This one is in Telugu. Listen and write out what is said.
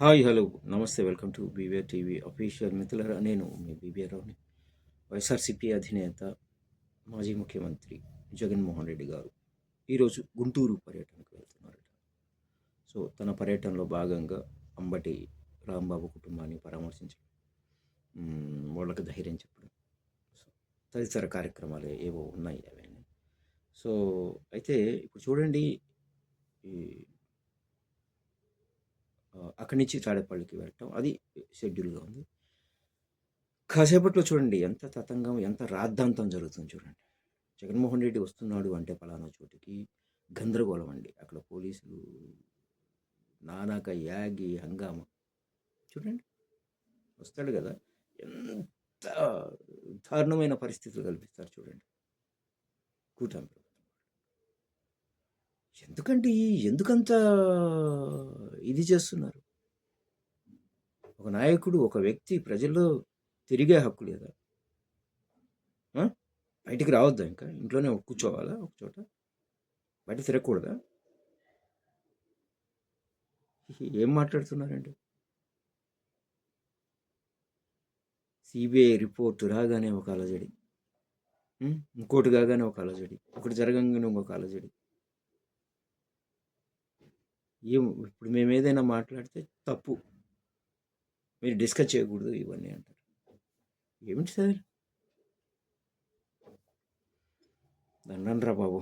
Hi hello namaste welcome to BVR TV official మిత్రులరా. నేను మీ బీబీఆర్ రావుని. వైఎస్ఆర్సీపీ అధినేత మాజీ ముఖ్యమంత్రి జగన్మోహన్ రెడ్డి గారు ఈరోజు గుంటూరు పర్యటనకు వెళ్తున్నారట. సో తన పర్యటనలో భాగంగా అంబటి రాంబాబు కుటుంబాన్ని పరామర్శించడం వాళ్ళకి ధైర్యం చెప్పడం సో తదితర కార్యక్రమాలు ఏవో ఉన్నాయి అవన్నీ. సో అయితే ఇప్పుడు చూడండి ఈ అక్కడి నుంచి తాడేపల్లికి వెళ్ళటం. అది షెడ్యూల్గా ఉంది. కాసేపట్లో చూడండి ఎంత తతంగం ఎంత రాద్ధాంతం జరుగుతుంది చూడండి. జగన్మోహన్ రెడ్డి వస్తున్నాడు అంటే పలానా చోటికి గందరగోళం అండి. అక్కడ పోలీసులు నానాక యాగి హంగామా చూడండి. వస్తాడు కదా. ఎంత దారుణమైన పరిస్థితులు కల్పిస్తారు చూడండి. కూటమి ప్రభుత్వం. ఎందుకంటే ఎందుకంత ఇది చేస్తున్నారు? ఒక నాయకుడు ఒక వ్యక్తి ప్రజల్లో తిరిగే హక్కు లేదా బయటికి రావద్దా ఇంకా? ఇంట్లోనే కూర్చోవాలా ఒక చోట? బయట తిరగకూడదా? ఏం మాట్లాడుతున్నారండి? సిబిఐ రిపోర్ట్ రాగానే ఒక అలజడి. ఇంకోటి కాగానే ఒక అలజడి. ఒకటి జరగంగానే ఇంకొక అలజడి. ఏం ఇప్పుడు మేము ఏదైనా మాట్లాడితే తప్పు. మీరు డిస్కస్ చేయకూడదు ఇవన్నీ అంటారు. ఏమిటి సార్? దండంరా బాబు.